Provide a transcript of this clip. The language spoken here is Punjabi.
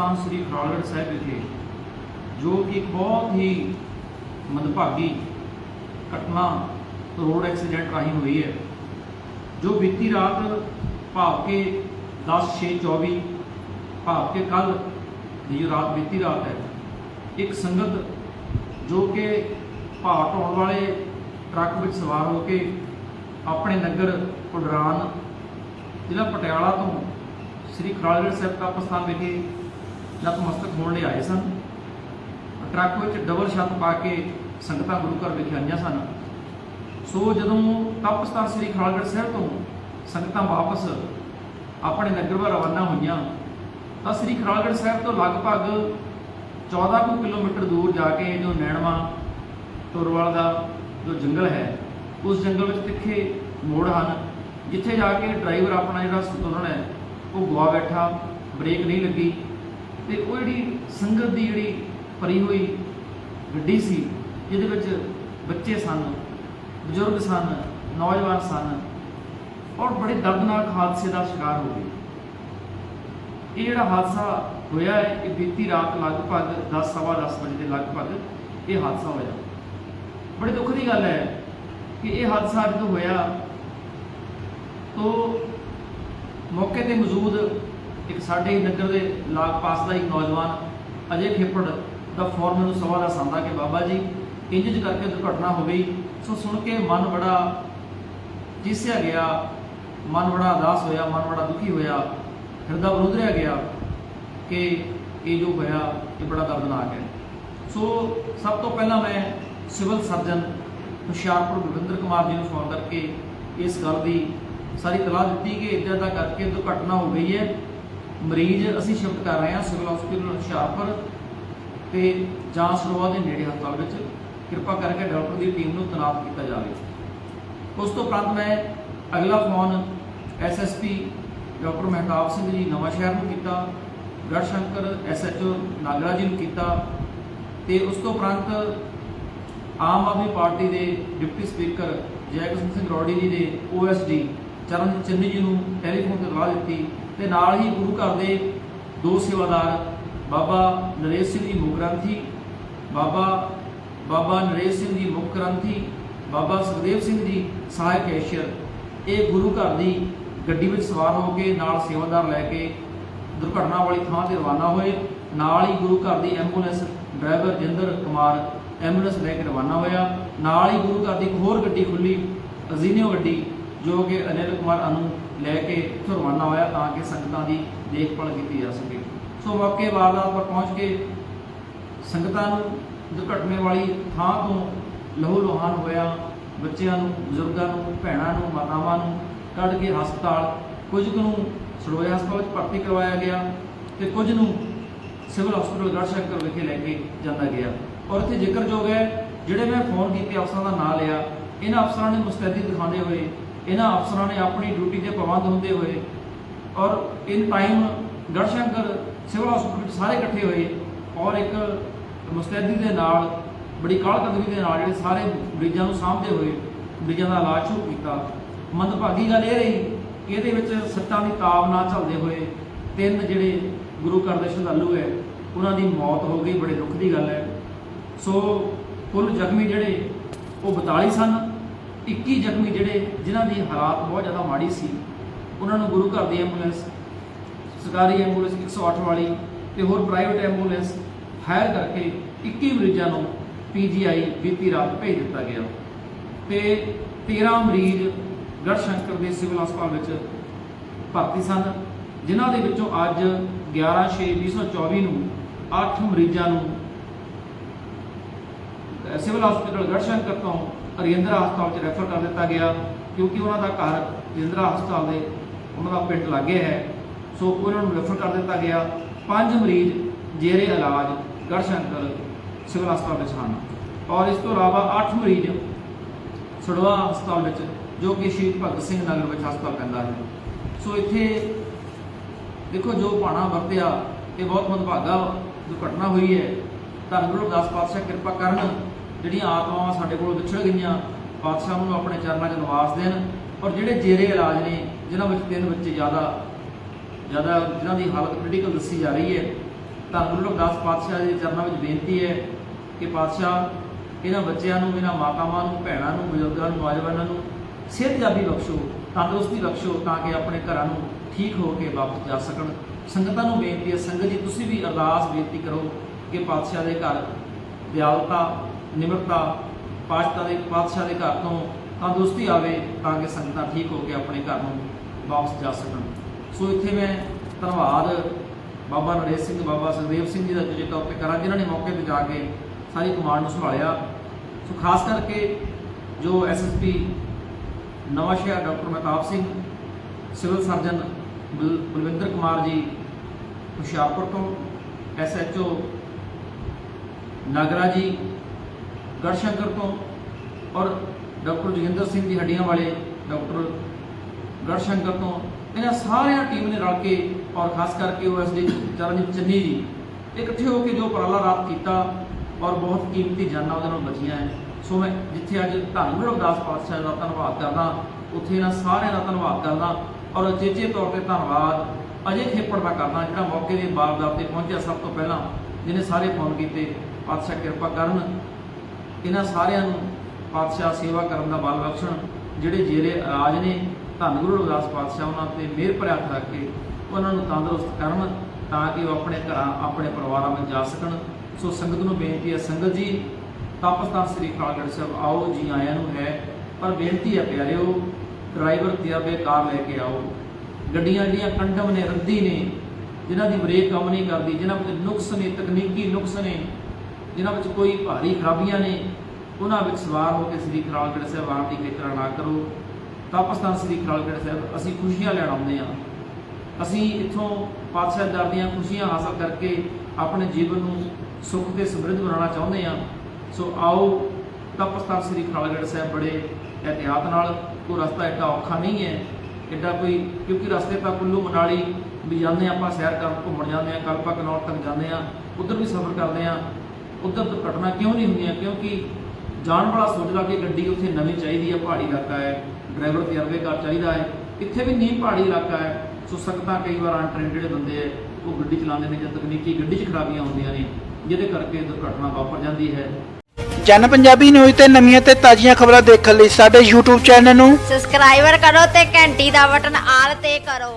ਸਥਾਨ ਸ੍ਰੀ ਖਰਾਲਗੜ੍ਹ ਸਾਹਿਬ ਵਿਖੇ, ਜੋ ਕਿ ਇੱਕ ਬਹੁਤ ਹੀ ਮੰਦਭਾਗੀ ਘਟਨਾ, ਰੋਡ ਐਕਸੀਡੈਂਟ ਰਾਹੀਂ ਹੋਈ ਹੈ, ਜੋ ਬੀਤੀ ਰਾਤ ਭਾਵ ਕਿ 10/6/24 ਭਾਵ ਕਿ ਕੱਲ ਦੀ ਜੋ ਰਾਤ ਬੀਤੀ ਰਾਤ ਹੈ, ਇੱਕ ਸੰਗਤ ਜੋ ਕਿ ਭਾਰ ਢੋਣ ਵਾਲੇ ਟਰੱਕ ਵਿੱਚ ਸਵਾਰ ਹੋ ਕੇ ਆਪਣੇ ਨਗਰ ਉਡਰਾਨ ਜ਼ਿਲ੍ਹਾ ਪਟਿਆਲਾ ਤੋਂ ਸ੍ਰੀ ਖਰਾਲਗੜ੍ਹ ਸਾਹਿਬ ਤਪਸਥਾਨ ਵਿਖੇ ਨਤਮਸਤਕ ਹੋਣ ਲਈ ਆਏ ਸਨ। ਟਰੱਕ ਵਿੱਚ ਡਬਲ ਛੱਤ ਪਾ ਕੇ ਸੰਗਤਾਂ ਗੁਰੂ ਘਰ ਵਿਖੇ ਆਈਆਂ ਸਨ। ਸੋ ਜਦੋਂ ਤਪਸਥਾਨ ਸ੍ਰੀ ਖਰਾਲਗੜ੍ਹ ਸਾਹਿਬ ਤੋਂ ਸੰਗਤਾਂ ਵਾਪਸ ਆਪਣੇ ਨਗਰ ਵੱਲ ਰਵਾਨਾ ਹੋਈਆਂ, ਤਾਂ ਸ੍ਰੀ ਖਰਾਲਗੜ੍ਹ ਸਾਹਿਬ ਤੋਂ ਲਗਭਗ 14 ਕੁ ਕਿਲੋਮੀਟਰ ਦੂਰ ਜਾ ਕੇ ਜੋ ਨੈਣਵਾ ਤੁਰਵਾਲ ਦਾ ਜੋ ਜੰਗਲ ਹੈ, ਉਸ ਜੰਗਲ ਵਿੱਚ ਤਿੱਖੇ ਮੋੜ ਹਨ, ਜਿੱਥੇ ਜਾ ਕੇ ਡਰਾਈਵਰ ਆਪਣਾ ਜਿਹੜਾ ਸੰਤੁਲਨ ਹੈ, ਉਹ ਗਵਾ ਬੈਠਾ, ਬ੍ਰੇਕ ਨਹੀਂ ਲੱਗੀ। ਤੇ ਉਹ ਜਿਹੜੀ ਸੰਗਤ ਦੀ ਜਿਹੜੀ ਭਰੀ ਹੋਈ ਗੱਡੀ ਸੀ, ਜਿਹਦੇ ਵਿੱਚ ਬੱਚੇ ਸਨ, ਬਜ਼ੁਰਗ ਸਨ, ਨੌਜਵਾਨ ਸਨ, ਔਰ ਬੜੇ ਦਰਦਨਾਕ ਹਾਦਸੇ ਦਾ ਸ਼ਿਕਾਰ ਹੋ ਗਏ। ਇਹ ਜਿਹੜਾ ਹਾਦਸਾ ਹੋਇਆ ਹੈ, ਇਹ ਬੀਤੀ ਰਾਤ ਲਗਭਗ 10 ਸਵਾ 10 ਵਜੇ ਦੇ ਲਗਭਗ ਇਹ ਹਾਦਸਾ ਹੋਇਆ। ਬੜੇ ਦੁੱਖ ਦੀ ਗੱਲ ਹੈ ਕਿ ਇਹ ਹਾਦਸਾ ਜਦੋਂ ਹੋਇਆ, ਤੋਂ ਮੌਕੇ ਤੇ ਮੌਜੂਦ ਇੱਕ ਸਾਡੇ ਹੀ ਨਗਰ ਦੇ ਲਾਗ ਪਾਸ ਦਾ ਇੱਕ ਨੌਜਵਾਨ ਅਜੇ ਖੇਪੜ ਦਾ ਫੋਨ ਮੈਨੂੰ ਸਵਾ ਦਾ ਸੰਦਾ ਕਿ ਬਾਬਾ ਜੀ ਇੰਜ ਇੰਜ ਕਰਕੇ ਦੁਰਘਟਨਾ ਹੋ ਗਈ, ਸੋ ਸੁਣ ਕੇ ਮਨ ਬੜਾ ਜਿਸਿਆ ਗਿਆ, ਮਨ ਬੜਾ ਉਦਾਸ ਹੋਇਆ, ਮਨ ਬੜਾ ਦੁਖੀ ਹੋਇਆ, ਹਿਰਦਾ ਵਿਰੋਧਿਆ ਗਿਆ ਕਿ ਇਹ ਜੋ ਹੋਇਆ, ਇਹ ਬੜਾ ਦਰਦਨਾਕ ਹੈ। ਸੋ ਸਭ ਤੋਂ ਪਹਿਲਾਂ ਮੈਂ ਸਿਵਲ ਸਰਜਨ ਹੁਸ਼ਿਆਰਪੁਰ ਭੁਪਿੰਦਰ ਕੁਮਾਰ ਜੀ ਨੂੰ ਫੋਨ ਕਰਕੇ ਇਸ ਗੱਲ ਦੀ ਸਾਰੀ ਤਲਾਹ ਦਿੱਤੀ ਕਿ ਇੱਦਾਂ ਦਾ ਕਰਕੇ ਦੁਰਘਟਨਾ ਹੋ ਗਈ ਹੈ। ਮਰੀਜ਼ ਅਸੀਂ ਸ਼ਿਫਟ ਕਰ ਰਹੇ ਹਾਂ ਸਿਵਲ ਹਸਪੀਟਲ ਹੁਸ਼ਿਆਰਪੁਰ ਤੇ ਜਾਂਚ ਸਰੋਆ ਦੇ ਨੇੜੇ ਹਸਪਤਾਲ ਵਿੱਚ। ਕਿਰਪਾ ਕਰਕੇ ਡਾਕਟਰ ਦੀ ਟੀਮ ਨੂੰ ਤੈਨਾਤ ਕੀਤਾ ਜਾਵੇ। ਉਸ ਤੋਂ ਉਪਰੰਤ ਮੈਂ ਅਗਲਾ phone SSP doctor Mehtab Singh ji Nawan Shahar ਨੂੰ ਕੀਤਾ ਗੜਸ਼ੰਕਰ ਐਸਐਚਓ ਨਾਗਰਾ ਜੀ ਨੂੰ ਕੀਤਾ ਤੇ ਉਸ ਤੋਂ ਉਪਰੰਤ ਆਮ ਆਦਮੀ ਪਾਰਟੀ ਦੇ ਡਿਪਟੀ ਸਪੀਕਰ ਜੈ ਸਿੰਘ ਰੋੜੀ ਜੀ ਦੇ ਓਐਸਡੀ ਚਰਨਜੀਤ ਚੰਨੀ ਜੀ ਨੂੰ ਟੈਲੀਫੋਨ ਤੇ ਸਲਾਹ ਦਿੱਤੀ ਤੇ ਨਾਲ ਹੀ ਗੁਰੂ ਘਰ ਦੇ ਦੋ ਸੇਵਾਦਾਰ, ਬਾਬਾ ਨਰੇਸ਼ ਸਿੰਘ ਜੀ ਮੁੱਖ ਗ੍ਰੰਥੀ, ਬਾਬਾ ਬਾਬਾ ਨਰੇਸ਼ ਸਿੰਘ ਜੀ ਮੁੱਖ ਗ੍ਰੰਥੀ, ਬਾਬਾ ਸੁਖਦੇਵ ਸਿੰਘ ਜੀ ਸਹਾਇਕ ਕੈਸ਼ੀਅਰ। ਇਹ ਗੁਰੂ ਘਰ ਦੀ ਗੱਡੀ ਵਿੱਚ ਸਵਾਰ ਹੋ ਕੇ ਨਾਲ ਸੇਵਾਦਾਰ ਲੈ ਕੇ ਦੁਰਘਟਨਾ ਵਾਲੀ ਥਾਂ ਤੇ ਰਵਾਨਾ ਹੋਏ। ਨਾਲ ਹੀ ਗੁਰੂ ਘਰ ਦੀ ambulance driver Jinder Kumar ambulance ਲੈ ਕੇ ਰਵਾਨਾ ਹੋਇਆ। ਨਾਲ ਹੀ ਗੁਰੂ ਘਰ ਦੀ ਇੱਕ ਹੋਰ ਗੱਡੀ ਖੁੱਲੀ ਅਜੀਨਿਓ ਗੱਡੀ ਜੋ ਕਿ ਅਨਿਲ ਕੁਮਾਰ ਅਨੂ ਲੈ ਕੇ ਇੱਥੋਂ ਰਵਾਨਾ ਹੋਇਆ ਤਾਂ ਕਿ ਸੰਗਤਾਂ ਦੀ ਦੇਖਭਾਲ ਕੀਤੀ ਜਾ ਸਕੇ। ਸੋ ਮੌਕੇ ਵਾਰਦਾਤ ਪਰ ਪਹੁੰਚ ਕੇ ਸੰਗਤਾਂ ਨੂੰ ਦੁਰਘਟਨੇ ਵਾਲੀ ਥਾਂ ਤੋਂ ਲਹੂ ਲੋਹਾਨ ਹੋਇਆ, ਬੱਚਿਆਂ ਨੂੰ, ਬਜ਼ੁਰਗਾਂ ਨੂੰ, ਭੈਣਾਂ ਨੂੰ, ਮਾਤਾਵਾਂ ਨੂੰ ਕੱਢ ਕੇ ਹਸਪਤਾਲ, ਕੁਝ ਕੁ ਨੂੰ ਸਰੋਏ ਹਸਪਤਾਲ ਵਿੱਚ ਭਰਤੀ ਕਰਵਾਇਆ ਗਿਆ ਤੇ ਕੁਝ ਨੂੰ ਸਿਵਲ ਹਸਪਤਾਲ ਗੜਸ਼ੰਕਰ ਵਿਖੇ ਲੈ ਕੇ ਜਾਂਦਾ ਗਿਆ। ਔਰ ਇੱਥੇ ਜ਼ਿਕਰਯੋਗ ਹੈ, ਜਿਹੜੇ ਮੈਂ ਫੋਨ ਕੀਤੇ, ਅਫਸਰਾਂ ਦਾ ਨਾਂ ਲਿਆ, ਇਹਨਾਂ ਅਫਸਰਾਂ ਨੇ ਮੁਸਤੈਦੀ ਦਿਖਾਉਂਦੇ ਹੋਏ ਇਹਨਾਂ ਅਫਸਰਾਂ ਨੇ ਆਪਣੀ ਡਿਊਟੀ ਤੇ ਪਾਬੰਦ ਹੁੰਦੇ ਹੋਏ ਔਰ ਇਨ ਟਾਈਮ ਗੜਸ਼ੰਕਰ ਸਿਵਲ ਹਸਪਤਾਲ ਵਿੱਚ ਸਾਰੇ ਇਕੱਠੇ ਹੋਏ ਔਰ ਇੱਕ ਮੁਸਤੈਦੀ ਦੇ ਨਾਲ, ਬੜੀ ਕਾਲਕਦਮੀ ਦੇ ਨਾਲ ਜਿਹੜੇ ਸਾਰੇ ਮਰੀਜ਼ਾਂ ਨੂੰ ਸਾਂਭਦੇ ਹੋਏ ਮਰੀਜ਼ਾਂ ਦਾ ਇਲਾਜ ਸ਼ੁਰੂ ਕੀਤਾ। ਮੰਦਭਾਗੀ ਗੱਲ ਇਹ ਰਹੀ ਕਿ ਇਹਦੇ ਵਿੱਚ ਸੱਟਾਂ ਦੀ ਤਾਬ ਨਾ ਝੱਲਦੇ ਹੋਏ ਤਿੰਨ ਜਿਹੜੇ ਗੁਰੂ ਘਰ ਦੇ ਸ਼ਰਧਾਲੂ ਹੈ, ਉਹਨਾਂ ਦੀ ਮੌਤ ਹੋ ਗਈ, ਬੜੇ ਦੁੱਖ ਦੀ ਗੱਲ ਹੈ। ਸੋ ਕੁੱਲ ਜ਼ਖਮੀ ਜਿਹੜੇ ਉਹ 42 ਸਨ। 21 ਜ਼ਖਮੀ ਜਿਹੜੇ ਜਿਨ੍ਹਾਂ ਦੀ ਹਾਲਾਤ ਬਹੁਤ ਜ਼ਿਆਦਾ ਮਾੜੀ ਸੀ, ਉਹਨਾਂ ਨੂੰ ਗੁਰੂ ਘਰ ਦੀ ਐਂਬੂਲੈਂਸ ਸਰਕਾਰੀ ਐਂਬੂਲੈਂਸ 108 ਵਾਲੀ ਤੇ ਹੋਰ ਪ੍ਰਾਈਵੇਟ ਐਂਬੂਲੈਂਸ ਹਾਇਰ ਕਰਕੇ 21 ਮਰੀਜ਼ਾਂ ਨੂੰ ਪੀਜੀਆਈ ਬੀਤੀ ਰਾਤ ਭੇਜ ਦਿੱਤਾ ਗਿਆ। ਤੇ 13 ਮਰੀਜ਼ ਗੜਸ਼ੰਕਰ ਦੇ ਸਿਵਲ ਹਸਪਤਾਲ ਵਿੱਚ ਭਰਤੀ ਸਨ, ਜਿਨ੍ਹਾਂ ਦੇ ਵਿੱਚੋਂ ਅੱਜ 11/6/2024 ਨੂੰ 8 ਮਰੀਜ਼ਾਂ ਨੂੰ ਸਿਵਲ ਹਸਪਤਾਲ ਗੜਸ਼ੰਕਰ ਤੋਂ ਰਜਿੰਦਰਾ ਹਸਪਤਾਲ 'ਚ ਰੈਫਰ ਕਰ ਦਿੱਤਾ ਗਿਆ, ਕਿਉਂਕਿ ਉਹਨਾਂ ਦਾ ਘਰ ਰਜਿੰਦਰਾ ਹਸਪਤਾਲ ਦੇ ਉਹਨਾਂ ਦਾ ਪਿੰਡ ਲਾਗੇ ਹੈ। ਸੋ ਉਹਨਾਂ ਨੂੰ ਰੈਫਰ ਕਰ ਦਿੱਤਾ ਗਿਆ। ਪੰਜ ਮਰੀਜ਼ ਜੇਰੇ ਇਲਾਜ ਗੜਸ਼ੰਕਰ ਸਿਵਲ ਹਸਪਤਾਲ ਵਿੱਚ ਹਨ। ਔਰ ਇਸ ਤੋਂ ਇਲਾਵਾ 8 ਮਰੀਜ਼ ਸੜਵਾ ਹਸਪਤਾਲ ਵਿੱਚ, ਜੋ ਕਿ ਸ਼ਹੀਦ ਭਗਤ ਸਿੰਘ ਨਗਰ ਵਿੱਚ ਹਸਪਤਾਲ ਪੈਂਦਾ ਹੈ। ਸੋ ਇੱਥੇ ਦੇਖੋ ਜੋ ਭਾਣਾ ਵਰਤਿਆ, ਇਹ ਬਹੁਤ ਮੰਦਭਾਗਾ ਦੁਰਘਟਨਾ ਹੋਈ ਹੈ। ਧੰਨ ਗੁਰੂ ਦਾਸ ਪਾਤਸ਼ਾਹ, ਕਿਰਪਾ ਕਰਨ ਜਿਹੜੀਆਂ ਆਤਮਾਵਾਂ ਸਾਡੇ ਕੋਲੋਂ ਵਿਛੜ ਗਈਆਂ, ਪਾਤਸ਼ਾਹ ਨੂੰ ਆਪਣੇ ਚਰਨਾਂ 'ਚ ਨਿਵਾਸ ਦੇਣ ਔਰ ਜਿਹੜੇ ਜੇਰੇ ਇਲਾਜ ਨੇ, ਜਿਨ੍ਹਾਂ ਵਿੱਚ ਤਿੰਨ ਬੱਚੇ ਜ਼ਿਆਦਾ ਜ਼ਿਆਦਾ ਜਿਨ੍ਹਾਂ ਦੀ ਹਾਲਤ ਕ੍ਰਿਟੀਕਲ ਦੱਸੀ ਜਾ ਰਹੀ ਹੈ, ਧੰਨ ਗੁਰੂ ਦਾਸ ਪਾਤਸ਼ਾਹ ਦੇ ਚਰਨਾਂ ਵਿੱਚ ਬੇਨਤੀ ਹੈ ਕਿ ਪਾਤਸ਼ਾਹ, ਇਹਨਾਂ ਬੱਚਿਆਂ ਨੂੰ, ਇਹਨਾਂ ਮਾਤਾਵਾਂ ਨੂੰ, ਭੈਣਾਂ ਨੂੰ, ਬਜ਼ੁਰਗਾਂ ਨੂੰ, ਨੌਜਵਾਨਾਂ ਨੂੰ ਸਿਹਤਯਾਬੀ ਬਖਸ਼ੋ, ਤੰਦਰੁਸਤੀ ਬਖਸ਼ੋ ਤਾਂ ਕਿ ਆਪਣੇ ਘਰਾਂ ਨੂੰ ਠੀਕ ਹੋ ਕੇ ਵਾਪਸ ਜਾ ਸਕਣ। ਸੰਗਤਾਂ ਨੂੰ ਬੇਨਤੀ ਹੈ, ਸੰਗਤ ਜੀ, ਤੁਸੀਂ ਵੀ ਅਰਦਾਸ ਬੇਨਤੀ ਕਰੋ ਕਿ ਪਾਤਸ਼ਾਹ ਦੇ ਘਰ, ਦਿਆਲਤਾ, ਨਿਮਰਤਾ ਪਾਤਸ਼ਾਹ ਦੇ ਪਾਤਸ਼ਾਹ ਦੇ ਘਰ ਤੋਂ ਤੰਦਰੁਸਤੀ ਆਵੇ ਤਾਂ ਕਿ ਸੰਗਤਾਂ ਠੀਕ ਹੋ ਕੇ ਆਪਣੇ ਘਰ ਨੂੰ ਵਾਪਸ ਜਾ ਸਕਣ। ਸੋ ਇੱਥੇ ਮੈਂ ਧੰਨਵਾਦ ਬਾਬਾ ਨਰੇਸ਼ ਸਿੰਘ, ਬਾਬਾ ਸੁਖਦੇਵ ਸਿੰਘ ਜੀ ਦਾ ਦੂਜੇ ਤੌਰ ਤੇ ਕਰਾਂ, ਜਿਨ੍ਹਾਂ ਨੇ ਮੌਕੇ ਤੇ ਜਾ ਕੇ ਸਾਰੀ ਕਮਾਂਡ ਨੂੰ ਸੰਭਾਲਿਆ। ਸੋ ਖਾਸ ਕਰਕੇ ਜੋ SSP Nawan Shahar doctor Mehtab Singh, civil surgeon ਬਲ- ਬਲਵਿੰਦਰ ਕੁਮਾਰ ਜੀ ਹੁਸ਼ਿਆਰਪੁਰ ਤੋਂ ਐਸਐਚਓ ਨਾਗਰਾ ਜੀ ਗੜਸ਼ੰਕਰ ਤੋਂ ਔਰ ਡਾਕਟਰ ਜੋਗਿੰਦਰ ਸਿੰਘ ਦੀ ਹੱਡੀਆਂ ਵਾਲੇ ਡਾਕਟਰ ਗੜਸ਼ੰਕਰ ਤੋਂ, ਇਹਨਾਂ ਸਾਰਿਆਂ ਟੀਮ ਨੇ ਰਲ ਕੇ ਔਰ ਖਾਸ ਕਰਕੇ ਓਐਸਡੀ ਚਰਨਜੀਤ ਚੰਨੀ ਜੀ, ਇਕੱਠੇ ਹੋ ਕੇ ਜੋ ਉਪਰਾਲਾ ਰਾਤ ਕੀਤਾ ਔਰ ਬਹੁਤ ਕੀਮਤੀ ਜਾਨਾਂ ਉਹਦੇ ਨਾਲ ਬਚੀਆਂ ਹੈ ਸੋ ਮੈਂ ਜਿੱਥੇ ਅੱਜ ਧੰਨ ਗੁਰੂ ਪਾਤਸ਼ਾਹ ਦਾ ਧੰਨਵਾਦ ਕਰਦਾ, ਉੱਥੇ ਇਹਨਾਂ ਸਾਰਿਆਂ ਦਾ ਧੰਨਵਾਦ ਕਰਦਾ ਔਰ ਅਚੇਚੇ ਤੌਰ ਤੇ ਧੰਨਵਾਦ। ਅਜੇ ਖੇਪੜ ਦਾ ਕਰਦਾ ਜਿਹੜਾ ਮੌਕੇ ਦੇ ਬਾਬਦਾਦ ਤੇ ਪਹੁੰਚਿਆ ਸਭ ਤੋਂ ਪਹਿਲਾਂ। ਜਿਹਨੇ ਸਾਰੇ ਫੋਨ ਕੀਤੇ, ਪਾਤਸ਼ਾਹ ਕਿਰਪਾ ਕਰਨ। ਇਹਨਾਂ ਸਾਰਿਆਂ ਨੂੰ ਪਾਤਸ਼ਾਹ ਸੇਵਾ ਕਰਨ ਦਾ ਬਲ ਬਖਸ਼ਣ। ਜਿਹੜੇ ਜੇਰੇ ਰਾਜ ਨੇ, ਧੰਨ ਗੁਰੂ ਰਵਿਦਾਸ ਪਾਤਸ਼ਾਹ ਉਹਨਾਂ ਤੇ ਮਿਹਰ ਭਰਿਆ ਹੱਥ ਰੱਖ ਕੇ ਉਹਨਾਂ ਨੂੰ ਤੰਦਰੁਸਤ ਕਰਨ ਤਾਂ ਕਿ ਉਹ ਆਪਣੇ ਘਰਾਂ, ਆਪਣੇ ਪਰਿਵਾਰਾਂ ਵਿੱਚ ਜਾ ਸਕਣ। ਸੋ ਸੰਗਤ ਨੂੰ ਬੇਨਤੀ ਹੈ, ਸੰਗਤ ਜੀ ਤਪਸਤਾਨ ਸ੍ਰੀ ਕਾਲਗੜ੍ਹ ਸਾਹਿਬ ਆਓ, ਜੀ ਆਇਆਂ ਨੂੰ ਹੈ। ਪਰ ਬੇਨਤੀ ਹੈ ਪਿਆਰਿਓ, ਡਰਾਈਵਰ ਤਜਰਬੇ ਕਾਰ ਲੈ ਕੇ ਆਓ। ਗੱਡੀਆਂ ਜਿਹੜੀਆਂ ਕੰਡਮ ਨੇ, ਰੱਦੀ ਨੇ ਜਿਨ੍ਹਾਂ ਦੀ ਬ੍ਰੇਕ ਕੰਮ ਨਹੀਂ ਕਰਦੀ, ਜਿਨ੍ਹਾਂ ਵਿੱਚ ਨੁਕਸ ਨੇ, ਤਕਨੀਕੀ ਨੁਕਸ ਨੇ, ਜਿਨ੍ਹਾਂ ਵਿੱਚ ਕੋਈ ਭਾਰੀ ਖਰਾਬੀਆਂ ਨੇ, ਉਹਨਾਂ ਵਿੱਚ ਸਵਾਰ ਹੋ ਕੇ ਸ੍ਰੀ ਖਰਾਲਗੜ੍ਹ ਸਾਹਿਬ ਆਉਣ ਦੀ ਫਿਕਰ ਨਾ ਕਰੋ। ਤਪਸਤਾਨ ਸ੍ਰੀ ਖਰਾਲਗੜ੍ਹ ਸਾਹਿਬ, ਅਸੀਂ ਖੁਸ਼ੀਆਂ ਲੈਣ ਆਉਂਦੇ ਹਾਂ। ਅਸੀਂ ਇੱਥੋਂ ਪਾਤਸ਼ਾਹ ਦਰ ਦੀਆਂ ਖੁਸ਼ੀਆਂ ਹਾਸਲ ਕਰਕੇ ਆਪਣੇ ਜੀਵਨ ਨੂੰ ਸੁੱਖ ਤੇ ਸਮਰਿੱਧ ਬਣਾਉਣਾ ਚਾਹੁੰਦੇ ਹਾਂ। ਸੋ ਆਓ ਤਪਸਤਾਨ ਸ੍ਰੀ ਖਰਾਲਗੜ੍ਹ ਸਾਹਿਬ ਬੜੇ ਇhtiyਾਤ ਨਾਲ ਉਹ ਰਸਤਾ ਐਡਾ ਔਖਾ ਨਹੀਂ ਹੈ। ਐਡਾ ਕੋਈ, ਕਿਉਂਕਿ ਰਸਤੇ ਤਾਂ ਕੁੱਲੂ ਮਨਾਲੀ ਵੀ ਜਾਂਦੇ ਹਾਂ ਆਪਾਂ ਸੈਰ ਕਰਨ ਘੁੰਮਣ ਜਾਂਦੇ ਹਾਂ ਕਲਪਾ ਕਨੌਰ ਤੱਕ ਜਾਂਦੇ ਹਾਂ ਉਧਰ ਵੀ ਸਫ਼ਰ ਕਰਦੇ ਹਾਂ। ਉਧਰ ਦੁਰਘਟਨਾ ਕਿਉਂ ਨਹੀਂ ਹੁੰਦੀਆਂ? ਕਿਉਂਕਿ ਜਾਣ ਵਾਲਾ ਸੋਚਦਾ ਕਿ ਗੱਡੀ ਉੱਥੇ ਨਵੀਂ ਚਾਹੀਦੀ ਹੈ ਪਹਾੜੀ ਇਲਾਕਾ ਹੈ ਡਰਾਈਵਰ ਤਜਰਬੇਕਾਰ ਚਾਹੀਦਾ ਹੈ। ਇੱਥੇ ਵੀ ਨਹੀਂ ਪਹਾੜੀ ਇਲਾਕਾ ਹੈ। ਸੋ ਸੰਗਤਾਂ ਕਈ ਵਾਰ ਅਨਟ੍ਰੇਨਡ ਬੰਦੇ ਹੈ ਉਹ ਗੱਡੀ ਚਲਾਉਂਦੇ ਨੇ ਜਾਂ ਤਕਨੀਕੀ ਗੱਡੀ 'ਚ ਖਰਾਬੀਆਂ ਹੁੰਦੀਆਂ ਨੇ ਜਿਹਦੇ ਕਰਕੇ ਦੁਰਘਟਨਾ ਵਾਪਰ ਜਾਂਦੀ ਹੈ। ਜਨ ਪੰਜਾਬੀ ਨਿਊਜ਼ ਤੇ ਨਵੀਆਂ ਤੇ ਤਾਜ਼ੀਆਂ ਖਬਰਾਂ ਦੇਖਣ ਲਈ ਸਾਡੇ YouTube ਚੈਨਲ ਨੂੰ ਸਬਸਕ੍ਰਾਈਬਰ ਕਰੋ ਤੇ ਘੰਟੀ ਦਾ ਬਟਨ ਆਲ ਤੇ ਕਰੋ।